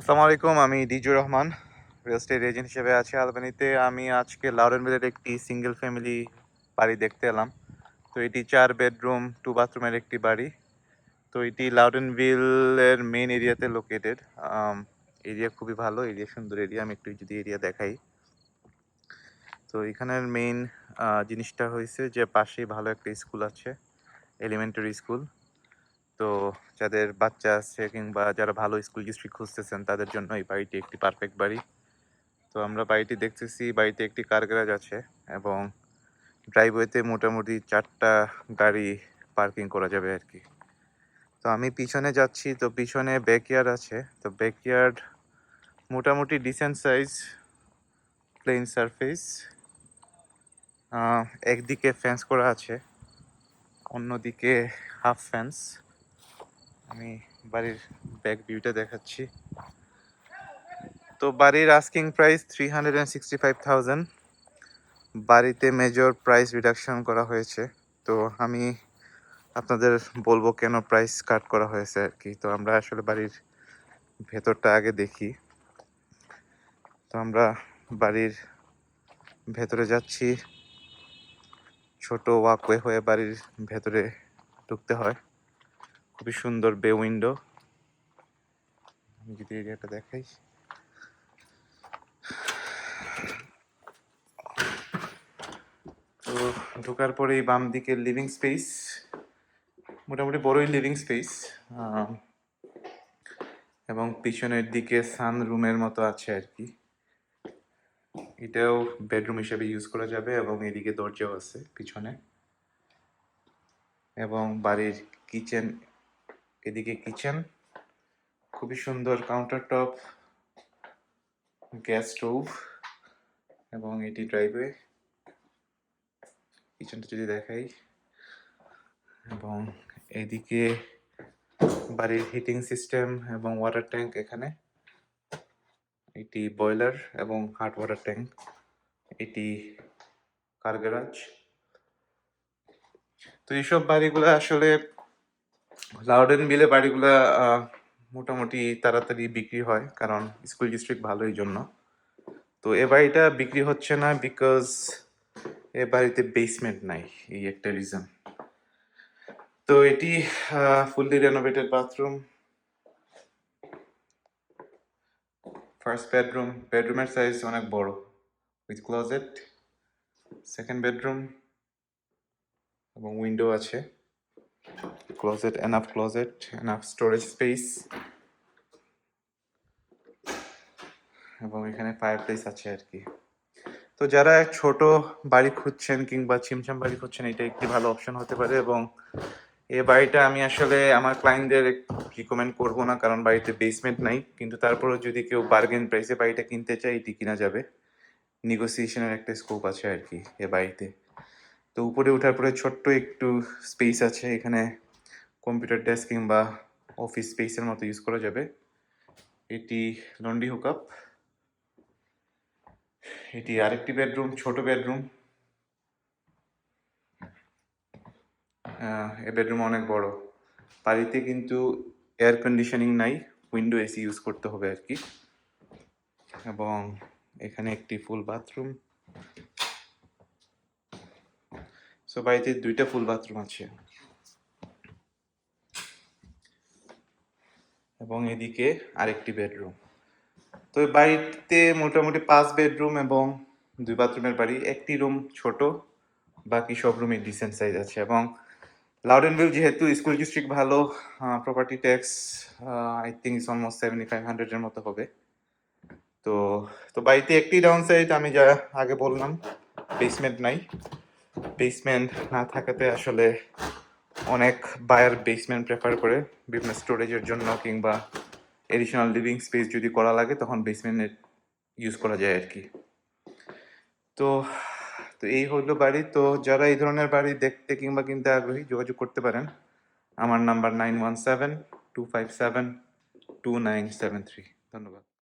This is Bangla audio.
আসসালামু আলাইকুম, আমি Dijur Rahman real estate agent হিসেবে আছি আলবানিতে। আমি আজকে লাউডেনভিলের একটি সিঙ্গেল ফ্যামিলি বাড়ি দেখতে এলাম। তো এটি চার বেডরুম টু বাথরুমের একটি বাড়ি। তো এটি লাউডেনভিলের মেন এরিয়াতে লোকেটেড এরিয়া খুবই ভালো এরিয়া সুন্দর এরিয়া আমি একটু যদি এরিয়া দেখাই। তো এখানের মেইন জিনিসটা হয়েছে যে পাশেই ভালো একটা স্কুল আছে এলিমেন্টারি স্কুল তো যাদের বাচ্চা আছে কিংবা যারা ভালো স্কুল ডিস্ট্রিক্ট খুঁজতেছেন, তাদের জন্য এই বাড়িটি একটি পারফেক্ট বাড়ি। তো আমরা বাড়িটি দেখতেছি, বাড়িতে একটি কার গ্যারাজ আছে এবং ড্রাইভওয়েতে মোটামুটি চারটা গাড়ি পার্কিং করা যাবে আর কি তো আমি পিছনে যাচ্ছি, তো পিছনে ব্যাকইয়ার্ড আছে। তো ব্যাকইয়ার্ড মোটামুটি ডিসেন্ট সাইজ প্লেন সারফেস একদিকে ফেন্স করা আছে, অন্যদিকে হাফ ফেন্স আমি বাড়ির ব্যাক ভিউটা দেখাচ্ছি। তো বাড়ির asking price three hundred sixty five thousand বাড়িতে মেজর প্রাইস রিডাকশন করা হয়েছে। তো আমি আপনাদের বলব কেন প্রাইস কাট করা হয়েছে আর কি। তো আমরা আসলে বাড়ির ভেতরটা আগে দেখি। তো আমরা বাড়ির ভেতরে যাচ্ছি। ছোট ওয়াকওয়ে হয়ে বাড়ির ভেতরে ঢুকতে হয়। খুবই সুন্দর বে উইন্ডো আমি যদি এরিয়াটা দেখাই। তো ঢোকার পরেই বাম দিকে লিভিং স্পেস মোটামুটি বড়ই লিভিং স্পেস এবং পিছনের দিকে সান রুমের মতো আছে আর কি। এটাও বেডরুম হিসেবে ইউজ করা যাবে এবং এদিকে দরজাও আছে পিছনে। এবং বাড়ির কিচেন এদিকে কিচেন খুবই সুন্দর কাউন্টার টপ গ্যাস স্টোভ এবং এটি ড্রাইভওয়ে কিচেনটা যদি দেখাই, এবং এদিকে বাড়ির হিটিং সিস্টেম এবং ওয়াটার ট্যাঙ্ক এখানে। এটি বয়লার এবং হাট ওয়াটার ট্যাঙ্ক এটি কার গ্যারাজ তো এইসব বাড়িগুলো আসলে লাউডেন বিলে বাড়িগুলো মোটামুটি তাড়াতাড়ি বিক্রি হয়, কারণ স্কুল ডিস্ট্রিক্ট ভালোই জন্য। তো এ বাড়িটা বিক্রি হচ্ছে না বিকজ এ বাড়িতে বেসমেন্ট নাই, এই একটা রিজন তো এটি fully renovated bathroom first bedroom বেডরুমের সাইজ অনেক বড় উইথ ক্লোজেট সেকেন্ড বেডরুম এবং উইন্ডো আছে। Closet enough closet enough storage space এবং এখানে ফায়ার ফায়ারপ্লেস আছে আর কি তো যারা ছোট বাড়ি খুঁজছেন কিংবা ছিমছাম বাড়ি খুঁজছেন, এটা একটি ভালো অপশন হতে পারে এবং এই বাড়িটা আমি আসলে আমার ক্লায়েন্টদের রিকমেন্ড করব না, কারণ বাড়িতে বেসমেন্ট নাই। কিন্তু তারপরেও যদি কেউ বার্গেন প্রাইসে বাড়িটা কিনতে চায়, এটি কিনা যাবে। নেগোসিয়েশনের একটা স্কোপ আছে আর কি এ বাড়িতে। তো উপরে ওঠার পরে ছোট্ট একটু স্পেস আছে এখানে। কম্পিউটার ডেস্ক কিংবা অফিস স্পেসের মতো ইউজ করা যাবে। এটি লন্ডি হুকআপ এটি আরেকটি বেডরুম ছোট বেডরুম এ বেডরুম অনেক বড়। বাড়িতে কিন্তু এয়ার কন্ডিশনিং নাই উইন্ডো এসি ইউজ করতে হবে আর কি এবং এখানে একটি ফুল বাথরুম সো বাড়িতে দুইটা ফুল বাথরুম আছে। এবং এদিকে আরেকটি বেডরুম তো বাড়িতে মোটামুটি পাঁচ বেডরুম এবং দুই বাথরুমের বাড়ি। একটি রুম ছোট, বাকি সব রুমে ডিসেন্ট সাইজ আছে এবং লাউডেনভিল যেহেতু স্কুল ডিস্ট্রিক্ট ভালো property tax I think is almost seventy five হান্ড্রেডের মতো হবে। তো তো বাড়িতে একটি ডাউন সাইড আমি যা আগে বললাম বেসমেন্ট নাই। বেসমেন্ট না থাকাতে আসলে অনেক বায়ার বেসমেন্ট প্রেফার করে বিভিন্ন স্টোরেজের জন্য কিংবা এডিশনাল লিভিং স্পেস যদি করা লাগে, তখন বেসমেন্টের ইউজ করা যায় আর কি। তো তো এই হলো বাড়ি। তো যারা এই ধরনের বাড়ি দেখতে কিংবা কিনতে আগ্রহী, যোগাযোগ করতে পারেন। আমার number nine one seven two five seven two nine seven three ধন্যবাদ।